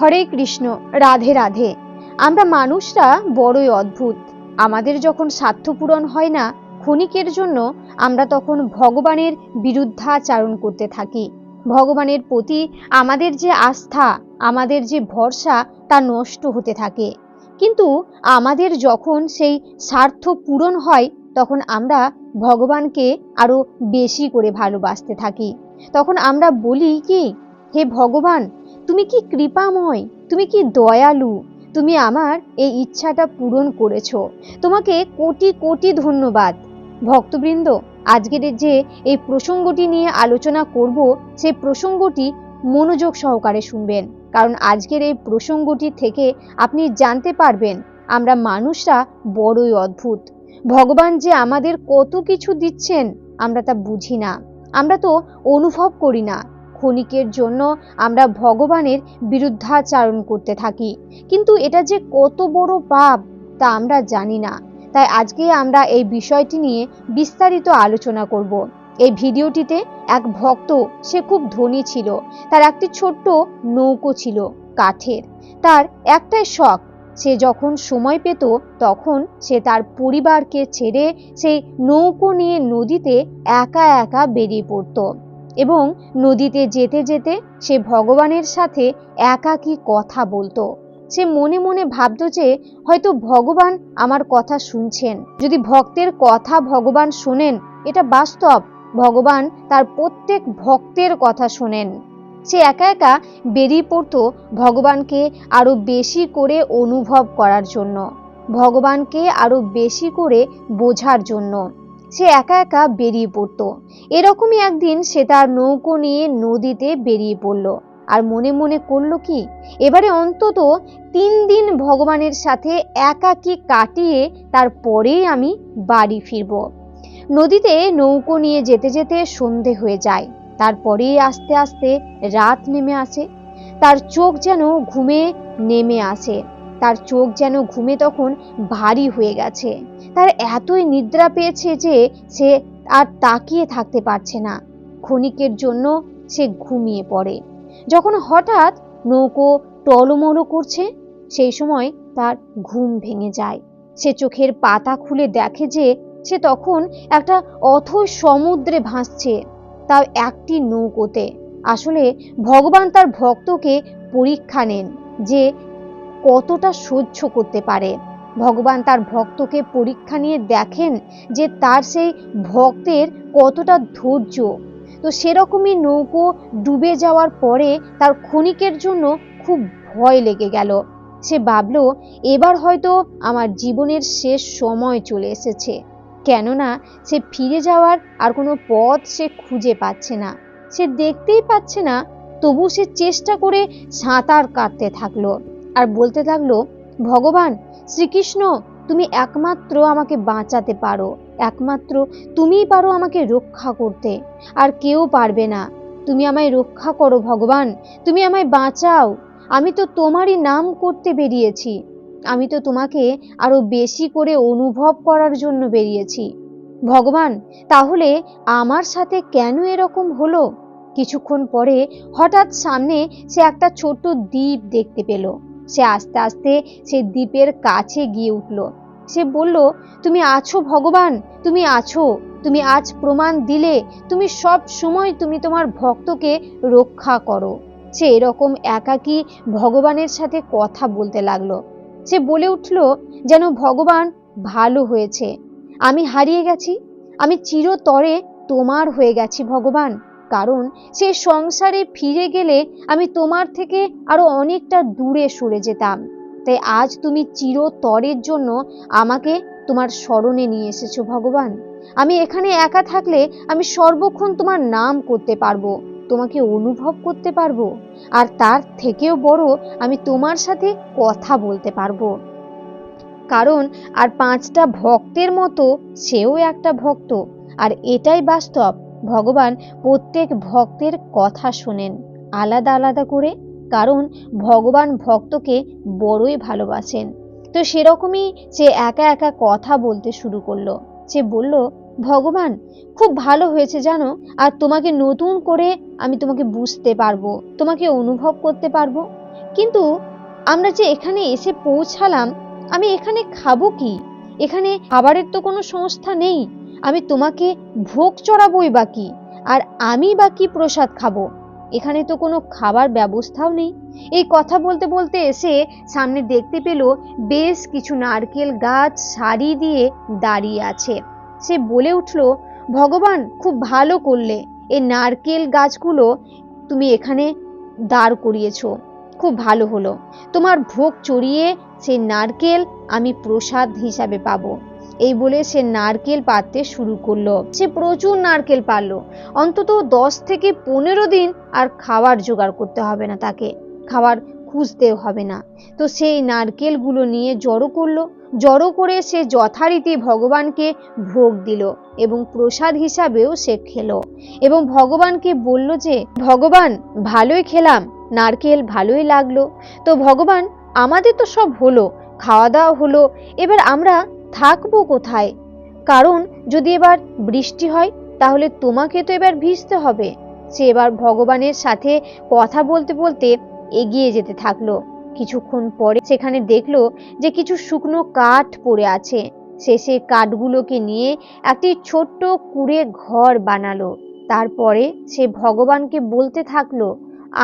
হরে কৃষ্ণ, রাধে রাধে। আমরা মানুষরা বড়ই অদ্ভুত। আমাদের যখন স্বার্থ পূরণ হয় না, ক্ষণিকের জন্য আমরা তখন ভগবানের বিরুদ্ধাচারণ করতে থাকি। ভগবানের প্রতি আমাদের যে আস্থা, আমাদের যে ভরসা, তা নষ্ট হতে থাকে। কিন্তু আমাদের যখন সেই স্বার্থ পূরণ হয়, তখন আমরা ভগবানকে আরও বেশি করে ভালোবাসতে থাকি। তখন আমরা বলি কি, হে ভগবান তুমি কি কৃপাময়? তুমি কি দয়ালু? তুমি আমার এই ইচ্ছাটা পূরণ করেছ। তোমাকে কোটি কোটি ধন্যবাদ। ভক্তবৃন্দ, আজকের যে এই প্রসঙ্গটি নিয়ে আলোচনা করব সেই প্রসঙ্গটি মনোযোগ সহকারে শুনবেন। কারণ আজকের এই প্রসঙ্গটি থেকে আপনি জানতে পারবেন, আমরা মানুষরা বড়ই অদ্ভুত। ভগবান যে আমাদের কত কিছু দিচ্ছেন, আমরা তা বুঝি না। আমরা তো অনুভব করি না। ক্ষণিকের জন্য আমরা ভগবানের বিরুদ্ধাচারণ করতে থাকি। কিন্তু এটা যে কত বড় পাপ, তা আমরা জানি না। তাই আজকে আমরা এই বিষয়টি নিয়ে বিস্তারিত আলোচনা করব। এই ভিডিওটিতে এক ভক্ত, সে খুব ধনী ছিল। তার একটি ছোট্ট নৌকো ছিল কাঠের। তার একটাই শখ, সে যখন সময় পেত, তখন সে তার পরিবারকে ছেড়ে সেই নৌকো নিয়ে নদীতে একা একা বেরিয়ে পড়ত। এবং নদীতে যেতে যেতে সে ভগবানের সাথে একাকী কথা বলতো। সে মনে মনে ভাবত যে হয়তো ভগবান আমার কথা শুনছেন। যদি ভক্তের কথা ভগবান শোনেন, এটা বাস্তব। ভগবান তার প্রত্যেক ভক্তের কথা শোনেন। সে একা একা বেরিয়ে পড়তো ভগবানকে আরও বেশি করে অনুভব করার জন্য, ভগবানকে আরও বেশি করে বোঝার জন্য। সে একা একা বেরিয়ে পড়তো। এরকমই একদিন সে তার নৌকো নিয়ে নদীতে বেরিয়ে পড়ল। আর মনে মনে করল কি, এবারে অন্তত তিন দিন ভগবানের সাথে একাকি কাটিয়ে তারপরেই আমি বাড়ি ফিরব। নদীতে নৌকো নিয়ে যেতে যেতে সন্ধে হয়ে যায়। তারপরেই আস্তে আস্তে রাত নেমে আসে। তার চোখ যেন ঘুমে নেমে আসে। তার চোখ যেন ঘুমে তখন ভারী হয়ে গেছে। তার এতই নিদ্রা পেয়েছে যে সে আর তাকিয়ে থাকতে পারছে না। ক্ষণিকের জন্য সে ঘুমিয়ে পড়ে। যখন হঠাৎ নৌকো টলমলো করছে, সেই সময় তার ঘুম ভেঙে যায়। সে চোখের পাতা খুলে দেখে যে সে তখন একটা অথৈ সমুদ্রে ভাসছে তাও একটি নৌকোতে। আসলে ভগবান তার ভক্তকে পরীক্ষা নেন যে কতটা সহ্য করতে পারে। ভগবান তার ভক্তকে পরীক্ষা নিয়ে দেখেন যে তার সেই ভক্তের কতটা ধৈর্য। তো সেরকমই নৌকো ডুবে যাওয়ার পরে তার ক্ষণিকের জন্য খুব ভয় লেগে গেল। সে ভাবল, এবার হয়তো আমার জীবনের শেষ সময় চলে এসেছে। কেননা সে ফিরে যাওয়ার আর কোনো পথ সে খুঁজে পাচ্ছে না। সে দেখতেই পাচ্ছে না, তবু সে চেষ্টা করে সাঁতার কাটতে থাকল। আর বলতে থাকল, ভগবান, শ্রীকৃষ্ণ, তুমি একমাত্র আমাকে বাঁচাতে পারো। একমাত্র তুমিই পারো আমাকে রক্ষা করতে। আর কেউ পারবে না। তুমি আমায় রক্ষা করো, ভগবান। তুমি আমায় বাঁচাও। আমি তো তোমারই নাম করতে বেরিয়েছি। আমি তো তোমাকে আরও বেশি করে অনুভব করার জন্য বেরিয়েছি। ভগবান, তাহলে আমার সাথে কেন এরকম হলো? কিছুক্ষণ পরে হঠাৎ সামনে সে একটা ছোট্ট দ্বীপ দেখতে পেল। সে আস্তে আস্তে সে দ্বীপের কাছে গিয়ে উঠল। সে বলল, তুমি আছো ভগবান, তুমি আছো, তুমি আজ প্রমাণ দিলে, তুমি সব সময় তুমি তোমার ভক্তকে রক্ষা করো। সে এরকম একাকী ভগবানের সাথে কথা বলতে লাগল। সে বলে উঠল, যেন ভগবান ভালো হয়েছে। আমি হারিয়ে গেছি, আমি চিরতরে তোমার হয়ে গেছি ভগবান। কারণ সে সংসারে ফিরে গেলে আমি তোমার থেকে আরও অনেকটা দূরে সরে যেতাম। তাই আজ তুমি চিরতরের জন্য আমাকে তোমার স্মরণে নিয়ে এসেছ ভগবান। আমি এখানে একা থাকলে আমি সর্বক্ষণ তোমার নাম করতে পারব, তোমাকে অনুভব করতে পারব, আর তার থেকেও বড় আমি তোমার সাথে কথা বলতে পারব। কারণ আর পাঁচটা ভক্তের মতো সেও একটা ভক্ত, আর এটাই বাস্তব ভগবান প্রত্যেক ভক্তের কথা শোনেন, আলাদা আলাদা করে, কারণ ভগবান ভক্তকে বড়ই ভালোবাসেন। তো সেরকমই সে একা একা কথা বলতে শুরু করল। সে বলল, ভগবান, খুব ভালো হয়েছে জানো, আর তোমাকে নতুন করে আমি তোমাকে বুঝতে পারব, তোমাকে অনুভব করতে পারব। কিন্তু আমরা যে এখানে এসে পৌঁছালাম, আমি এখানে খাব কি? এখানে খাবারের তো কোনো সংস্থা নেই। আমি তোমাকে ভোগ চড়াবোই বা কি? আর আমি বা কি প্রসাদ খাব? এখানে তো কোনো খাবার ব্যবস্থাও নেই। এই কথা বলতে বলতে এসে সামনে দেখতে পেল বেশ কিছু নারকেল গাছ সারি দিয়ে দাঁড়িয়ে আছে। সে বলে উঠল, ভগবান, খুব ভালো করলে। এই নারকেল গাছগুলো তুমি এখানে দাঁড় করিয়েছো। খুব ভালো হলো। তোমার ভোগ চড়িয়ে সেই নারকেল আমি প্রসাদ হিসাবে পাবো। এই বলে সে নারকেল পাততে শুরু করল। সে প্রচুর নারকেল পারল অন্তত দশ থেকে পনেরো দিন আর খাবার জোগাড় করতে হবে না তাকে। খাবার খুঁজতেও হবে না। তো সেই নারকেলগুলো নিয়ে জড়ো করল। জড়ো করে সে যথারীতি ভগবানকে ভোগ দিল এবং প্রসাদ হিসাবেও সে খেলো। এবং ভগবানকে বলল যে, ভগবান, ভালোই খেলাম। নারকেল ভালোই লাগল। তো ভগবান, আমাদের তো সব হলো। খাওয়া দাওয়া হলো। এবার আমরা থাকব কোথায়? কারণ যদি এবার বৃষ্টি হয়, তাহলে তোমাকে তো এবার ভিজতে হবে। সে এবার ভগবানের সাথে কথা বলতে বলতে এগিয়ে যেতে থাকল। কিছুক্ষণ পরে সেখানে দেখল যে কিছু শুকনো কাঠ পড়ে আছে। সে সে কাঠগুলোকে নিয়ে একটি ছোট্ট কুড়ে ঘর বানালো। তারপরে সে ভগবানকে বলতে থাকল,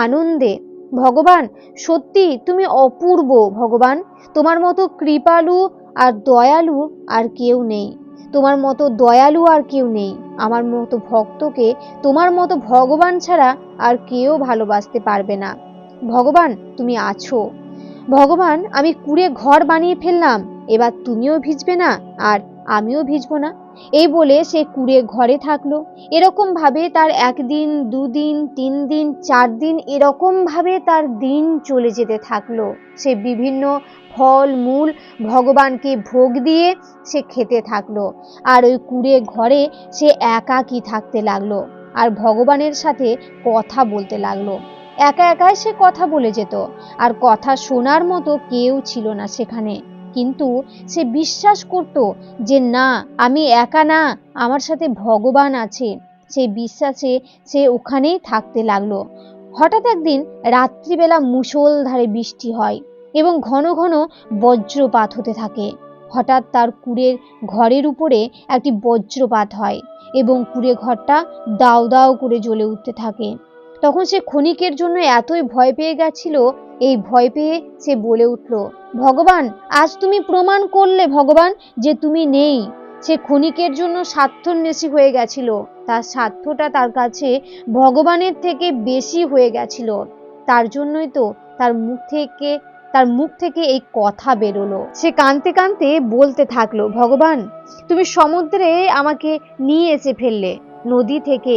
আনন্দে, ভগবান সত্যি তুমি অপূর্ব, ভগবান। তোমার মতো কৃপালু আর দয়ালু আর কেউ নেই। তোমার মতো দয়ালু আর কেউ নেই। আমার মতো ভক্তকে তোমার মতো ভগবান ছাড়া আর কেউ ভালোবাসতে পারবে না। ভগবান, তুমি আছো। ভগবান, আমি কুড়ে ঘর বানিয়ে ফেললাম। এবার তুমিও ভিজবে না, আর আমিও ভিজবো না। এই বলে সে কুড়ে ঘরে থাকল। এরকম ভাবে তার একদিন, দুদিন তিন দিন চার দিন এরকম ভাবে তার দিন চলে যেতে থাকল। সে বিভিন্ন ফল, মূল ভগবানকে ভোগ দিয়ে সে খেতে থাকল। আর ওই কুড়ে ঘরে সে একাকী থাকতে লাগল আর ভগবানের সাথে কথা বলতে লাগল। একা একাই সে কথা বলে যেত। আর কথা শোনার মতো কেউ ছিল না সেখানে। কিন্তু সে বিশ্বাস করত যে না, আমি একা না, আমার সাথে ভগবান আছে। সেই বিশ্বাসে সে ওখানেই থাকতে লাগল। হঠাৎ একদিন রাত্রিবেলা মুষলধারে বৃষ্টি হয় এবং ঘন ঘন বজ্রপাত হতে থাকে। হঠাৎ তার কুড়ের ঘরের উপরে একটি বজ্রপাত হয় এবং কুড়ে ঘরটা দাও দাও করে জ্বলে উঠতে থাকে। তখন সে ক্ষণিকের জন্য এতই ভয় পেয়ে গেছিল এই ভয় পেয়ে সে বলে উঠল, ভগবান, আজ তুমি প্রমাণ করলে ভগবান যে তুমি নেই। সে ক্ষণিকের জন্য স্বার্থন্বেষী হয়ে গেছিল। তার স্বার্থটা তার কাছে ভগবানের থেকে বেশি হয়ে গেছিল। তার জন্যই তো তার মুখ থেকে, তার মুখ থেকে এই কথা বেরোলো। সে কানতে কানতে বলতে থাকল, ভগবান, তুমি সমুদ্রে আমাকে নিয়ে এসে ফেললে, নদী থেকে।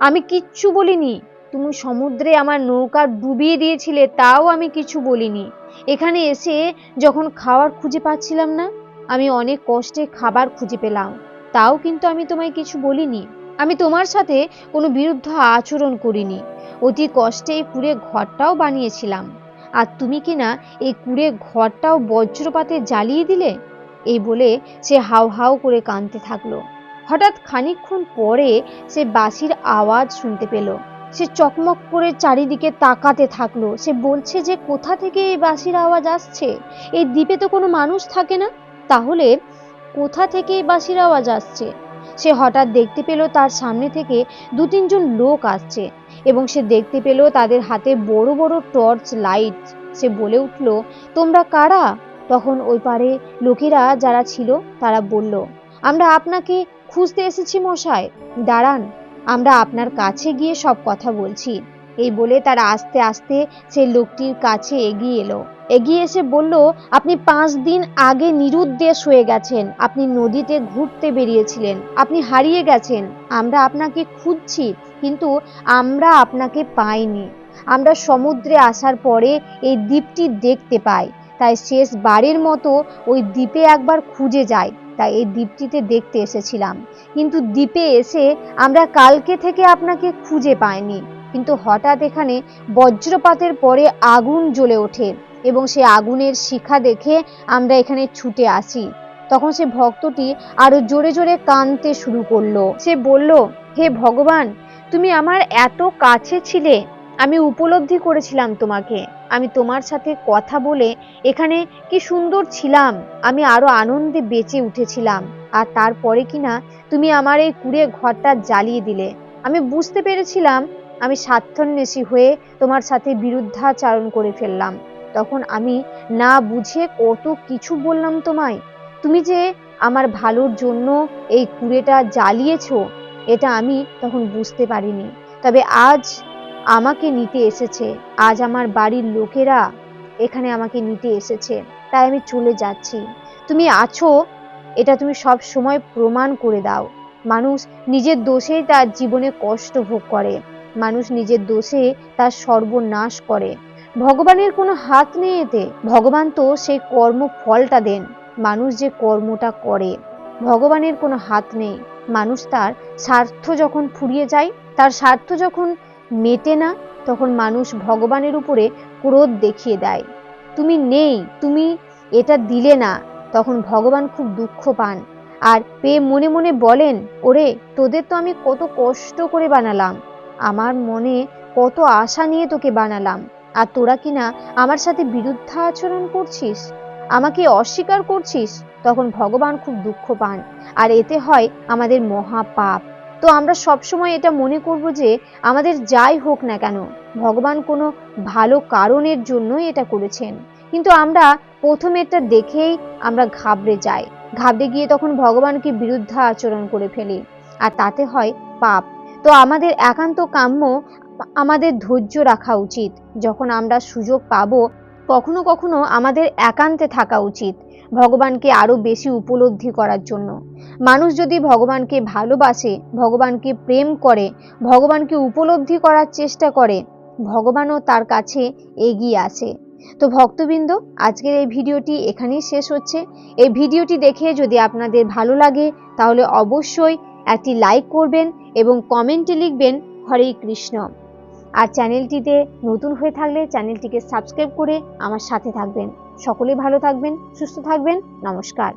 আমি কিচ্ছু বলিনি। তুমি সমুদ্রে আমার নৌকা ডুবিয়ে দিয়েছিলে, তাও আমি কিছু বলিনি। এখানে এসে যখন খাওয়ার খুঁজে পাচ্ছিলাম না, আমি অনেক কষ্টে খাবার খুঁজে পেলাম। তাও কিন্তু আমি তোমায় কিছু বলিনি। আমি তোমার সাথে কোনো বিরুদ্ধ আচরণ করিনি। অতি কষ্টে এই কুড়ে ঘরটাও বানিয়েছিলাম। আর তুমি কি না এই কুড়ে ঘরটাও বজ্রপাতে জ্বালিয়ে দিলে? এই বলে সে হাউ হাউ করে কাঁদতে থাকল। হঠাৎ খানিকক্ষণ পরে সে বাঁশির আওয়াজ শুনতে পেল। সে চকমক করে চারিদিকে তাকাতে থাকল। সে বলছে যে, কোথা থেকে এই বাঁশির আওয়াজ আসছে? এই দ্বীপে তো কোনো মানুষ থাকে না। তাহলে কোথা থেকে এই বাঁশির আওয়াজ আসছে? সে হঠাৎ দেখতে পেল তার সামনে থেকে দু তিনজন লোক আসছে এবং সে দেখতে পেল তাদের হাতে বড় বড় টর্চ লাইট। সে বলে উঠল, তোমরা কারা? তখন ওই পারে লোকেরা যারা ছিল তারা বলল, আমরা আপনাকে খুঁজতে এসেছি মশাই দাঁড়ান। আমরা আপনার কাছে গিয়ে সব কথা বলছি। এই বলে তারা আস্তে আস্তে সেই লোকটির কাছে এগিয়ে এলো। এগিয়ে এসে বলল, আপনি পাঁচ দিন আগে নিরুদ্দেশ হয়ে গেছেন। আপনি নদীতে ঘুরতে বেরিয়েছিলেন। আপনি হারিয়ে গেছেন। আমরা আপনাকে খুঁজছি, কিন্তু আমরা আপনাকে পাইনি। আমরা সমুদ্রে আসার পরে এই দ্বীপটি দেখতে পাই। তাই শেষ বারের মতো ওই দ্বীপে একবার খুঁজে যাই। তাই এই দ্বীপটিতে দেখতে এসেছিলাম। কিন্তু দ্বীপে এসে আমরা কালকে থেকে আপনাকে খুঁজে পাইনি। কিন্তু হঠাৎ এখানে বজ্রপাতের পরে আগুন জ্বলে ওঠে এবং সে আগুনের শিখা দেখে আমরা এখানে ছুটে আসি। তখন সে ভক্তটি আরও জোরে জোরে কাঁদতে শুরু করল। সে বলল, হে ভগবান, তুমি আমার এত কাছে ছিলে আমি উপলব্ধি করেছিলাম তোমাকে। আমি তোমার সাথে কথা বলে এখানে কি সুন্দর ছিলাম, আমি আরও আনন্দে বেঁচে উঠেছিলাম। আর তারপরে কিনা তুমি আমার এই কুড়ে ঘরটা জ্বালিয়ে দিলে। আমি বুঝতে পেরেছিলাম, আমি স্বার্থন্বেষী হয়ে তোমার সাথে বিরুদ্ধাচারণ করে ফেললাম। তখন আমি না বুঝে কত কিছু বললাম তোমায়। তুমি যে আমার ভালোর জন্য এই কুড়েটা জ্বালিয়েছো, এটা আমি তখন বুঝতে পারিনি। তবে আজ আমাকে নিতে এসেছে। আজ আমার বাড়ির লোকেরা এখানে আমাকে নিতে এসেছে। তাই আমি চলে যাচ্ছি। তুমি আছো? এটা তুমি সব সময় প্রমাণ করে দাও। মানুষ নিজের দোষেই তার জীবনে কষ্ট ভোগ করে। মানুষ নিজের দোষে তার সর্বনাশ করে। ভগবানের কোনো হাত নেই এতে। ভগবান তো সেই কর্ম ফলটা দেন। মানুষ যে কর্মটা করে, ভগবানের কোনো হাত নেই। মানুষ তার স্বার্থ যখন ফুরিয়ে যায়, তার স্বার্থ যখন মেটে না, তখন মানুষ ভগবানের উপরে ক্রোধ দেখিয়ে দেয়। তুমি নেই, তুমি এটা দিলে না, তখন ভগবান খুব দুঃখ পান। আর পেয়ে মনে মনে বলেন, ওরে, তোদের তো আমি কত কষ্ট করে বানালাম। আমার মনে কত আশা নিয়ে তোকে বানালাম। আর তোরা কিনা আমার সাথে বিরুদ্ধা আচরণ করছিস? আমাকে অস্বীকার করছিস? তখন ভগবান খুব দুঃখ পান। আর এতে হয় আমাদের মহা পাপ তো আমরা সবসময় এটা মনে করব যে আমাদের যাই হোক না কেন, ভগবান কোনো ভালো কারণের জন্যই এটা করেছেন। কিন্তু আমরা প্রথমেরটা দেখেই আমরা ঘাবড়ে যাই। ঘাবড়ে গিয়ে তখন ভগবানকে বিরুদ্ধা আচরণ করে ফেলি, আর তাতে হয় পাপ। তো আমাদের একান্ত কাম্য আমাদের ধৈর্য রাখা উচিত। যখন আমরা সুযোগ পাবো কখনো কখনো আমাদের একান্তে থাকা উচিত ভগবানকে আরও বেশি উপলব্ধি করার জন্য। মানুষ যদি ভগবানকে ভালোবাসে, ভগবানকে প্রেম করে, ভগবানকে উপলব্ধি করার চেষ্টা করে, ভগবানও তার কাছে এগিয়ে আসে। তো ভক্তবৃন্দ, আজকের এই ভিডিওটি এখানেই শেষ হচ্ছে। এই ভিডিওটি দেখে যদি আপনাদের ভালো লাগে, তাহলে অবশ্যই একটি লাইক করবেন এবং কমেন্টে লিখবেন, হরে কৃষ্ণ। আর চ্যানেলটিতে নতুন হয়ে থাকলে চ্যানেলটিকে সাবস্ক্রাইব করে আমার সাথে থাকবেন। সকলে ভালো থাকবেন, সুস্থ থাকবেন। নমস্কার।